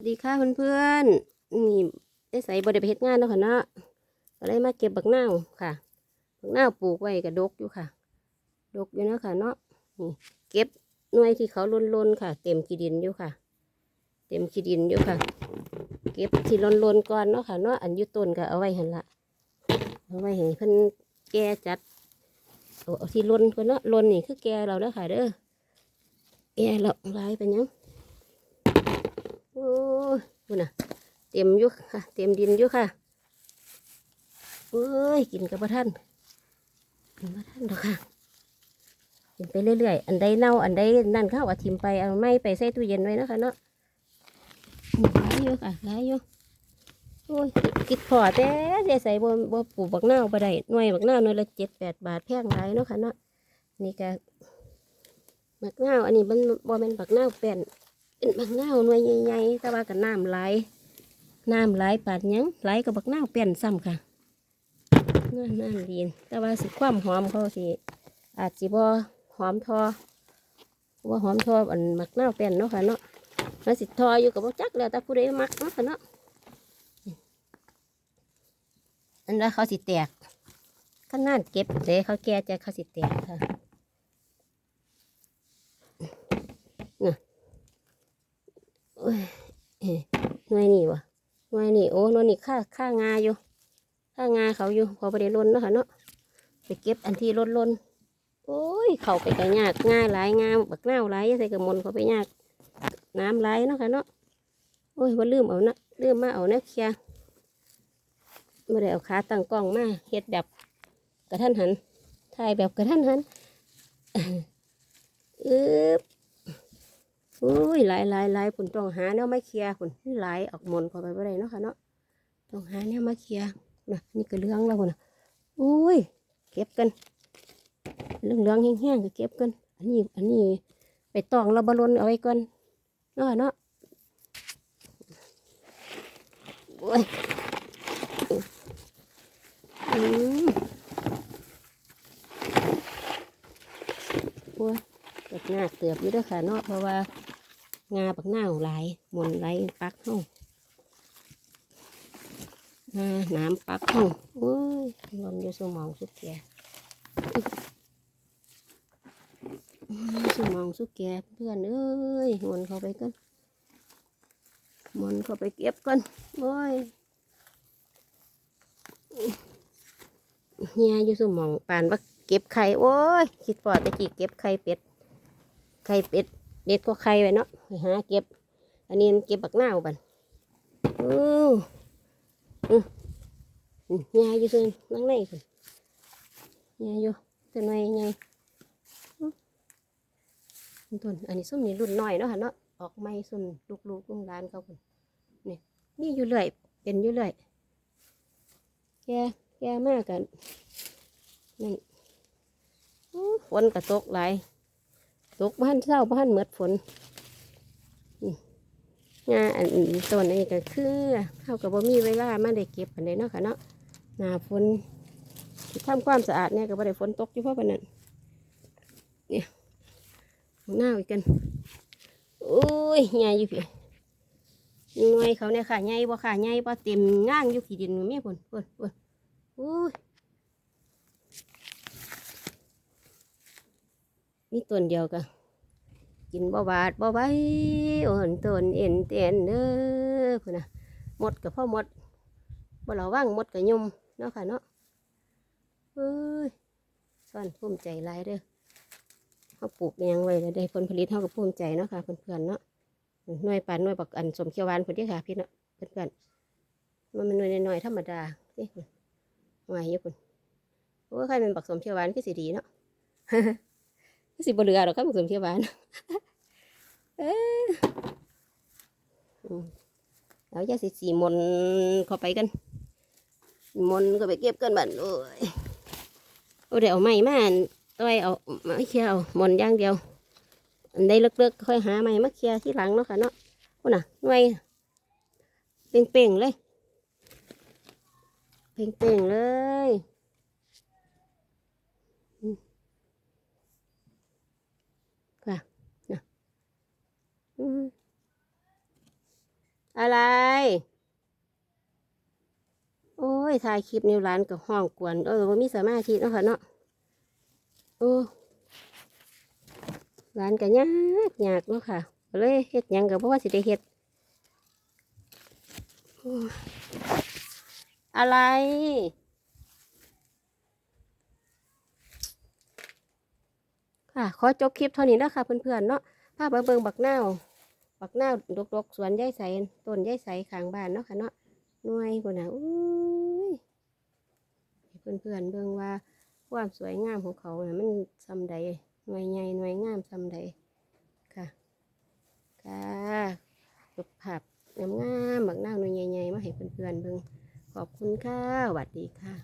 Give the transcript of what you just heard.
สวัสดีค่ะเพื่อนๆนี่ได้ใส่บริไปเฮ็ดงานแล้วค่ะเนาะก็เลยมาเก็บบักนาวค่ะบักนาวปลูกไว้กับดกอยู่ค่ะ ดกอยู่เนาะค่ะเนาะนี่เก็บหน่วยที่เขาล้นๆค่ะ เต็มขี้ดินอยู่ค่ะ เต็มขี้ดินอยู่ค่ะ เก็บที่ล้นๆก่อนเนาะค่ะเนาะอันยุต้นก็เอาไว้หันละเอาไว้ให้เพิ่นแก่จัดเอาที่ล้นก่อนเนาะล้นนี่คือแก่เราแล้วค่ะเด้อแก่เราลายเป็นยัง โอ้ยดูนะเต็มยู่ค่ะ เต็มดินยู่ค่ะเอ้ย กินกับพระท่านกินพระท่านดอกค่ะ กินไปเรื่อยๆ อันใดเน่า อันใดนั่นเข้าเอาทิมไป เอาไม่ไปใส่ตู้เย็นไว้นะคะเนาะหลายอยู่ค่ะหลายอยู่โอ้ยคิดพอแต่เสียใส่บ่บ่ปลูกบักนาวบ่ได้หน่วยบักนาวหน่วยละเจ็ดแปดบาทแพงหลายเนาะค่ะเนาะนี่ก็บักนาวอันนี้มันบ่เป็นบักนาวแป้น เป็นบักนาวหน่วยใหญ่ๆแต่ว่ากับน้ำไหลน้ำไหลปาดยังไหลกับบักนาวเปลี่ยนซ้ำค่ะนั่นนั่นดีนแต่ว่าสิความหอมเขาสิอาจสิบ่หอมทอว่าหอมทออันบักนาวเปลี่ยนเนาะค่ะเนาะมันสิทออยู่กับบ่จักแล้วแต่ผู้ใดมักเนาะค่ะเนาะอันนั้นเขาสิแตกขนาดเก็บเด้เขาแก่จะเขาสิแตกค่ะ โอ้ยเอ๊ะ หน่วยนี่วะหน่วยนี่โอ้หน่วยนี่ค่าค่างาอยู่ ค่างาเขาอยู่พอไปได้ล้นเนาะค่ะเนาะไปเก็บอันที่ล้นล้นโอ้ยเขาไปกันยากง่ายหลายงาบักเน่าหลายใส่กระมนเขาไปยาก น้ำไหลายเนาะค่ะเนาะโอ้ยว่าลืมเอานะลืมมาเอานะเคียไม่ได้เอาขาตั้งกล้องมาเฮ็ดแบบกระทันหันถ่ายแบบกระทันหันอึ๊บ อุ้ยหลายหลายหลายผุนต้องหาแนวมาเคลียร์ผุนหลายออกมนเข้าไปบ่ได้เนาะค่ะเนาะต้องหาแนวมาเคลียร์นะนี่ก็เหลืองแล้วพุ่นนะอุ้ย เก็บกันเหลืองเหลืองแห้งๆก็เก็บกันอันนี้อันนี้ไปตองเราบอลนเอาไว้ก่อนเนาะเนาะโอ้ยอืมโอ้ยเกิดหน้าเตือบอยู่ด้วยค่ะเนาะเพราะว่า งาปักหน้าหลายมนไหลปักห้องงาน้ำปักห้องโอ้ยลนอยู่สมองสุดแก่สมองสุดแก่เพื่อนเอ้ยมนเข้าไปกันมนเข้าไปเก็บกันโอ้ยเฮียอยู่สมองปานว่าเก็บไข่โอ้ยคิดปอดตะกี้เก็บไข่เป็ดไข่เป็ด เด็ดก็ไข่ไว้เนาะไปหาเก็บ อันนี้เก็บบักหน้าบันอืออืออือยอยู่ซึ่งนั่งในคุณยายอยู่ตัวน้ยใหญ่อื้อต้นอันนี้ส้มนี่รุ่นน้อยเนาะค่ะเนาะออกไม่ส้มลูกๆลูกร้านเขาคุณนี่นี่อยู่เรื่อยเป็นอยู่เรื่อยแกแกมากกันนั่ฝนกระตกหลาย ตกบ้านเศร้าบ้านเมือดฝนนี่งาอันต้นนี้ก็คือเท่ากับว่ามีเวลามาได้เก็บอันใดเนาะค่ะเนาะหนาฝนทำความสะอาดเนี่ยก็บ่ได้ฝนตกอยู่เพราะปานนั้นเนี่ยหน้าอีกกันโอ้ยใหญ่อยู่พี่หน่วยเขาเนี่ยค่ะใหญ่บ่ค่ะใหญ่บ่เต็มง่างอยู่ขี้ดินมีผลผลผลโอ้ย มีต้นเดียวกันกินบ่บาดบ่ไหว้โอนต้นเอ็นเตียนเด้อพุ่นนะหมดกับพ่อหมดบ่ระวังหมดกับยุ่มเนาะค่ะเนาะเอ้ยซ่อนภูมิใจหลายเด้อเขาปลูกอิหยังไว้แล้วได้ผลผลิตเท่ากับภูมิใจเนาะค่ะเพื่อนๆเนาะหน่วยปานหน่วยบักอันสมเขียวหวานพุ่นเด้อค่ะพี่เนาะเพื่อนๆมันเป็นหน่วยน้อยๆธรรมดาเด้พุ่นหน่วยอยู่พุ่นโอ้ใครเป็นบักสมเขียวหวานก็สิดีเนาะ สิบ่เหลือหรอกครับบักสมเขียวหวานเอ้ยอืมแล้วจะสิสีมนต์เข้าไปกัน มนก็ไปเก็บกันบัดโอ้ยโอ้เดี๋ยวไม้มาอันต้อยเอามาเคลียร์เอามนต์ย่างเดียวอันใดเลิกๆค่อยหาไม้มาเคลียร์ที่หลังเนาะค่ะเนาะพุ่นน่ะหน่วยเป่งๆเลย เป่งๆเลยอืมค่ะ อะไร โอ้ยถ่ายคลิปนิวร้านกับห้องกวนเออว่ามีสมาธิเนาะค่ะเนาะโอ้ร้านก็ยากยากเนาะค่ะเลยเฮ็ดยังกับเพราะว่าสิได้เฮ็ดอะไร ค่ะ ขอจบคลิปเท่านี้แล้วค่ะเพื่อนๆเนาะภาพมาเบิงบักนา บักหน้าวดกๆสวนยายใสต้นยายใสขางบ้านเนาะค่ะเนาะหน่วยคนน่ะอุ้ยให้เพื่อนเบิ่งว่าความสวยงามของเขาน่ะมันซำใดหน่วยใหญ่หน่วยงามซำใดค่ะค่ะจบภาพงามๆบักนาหน่วยใหญ่ๆมาให้เพื่อนๆเบิ่งขอบคุณค่ะสวัสดีค่ะ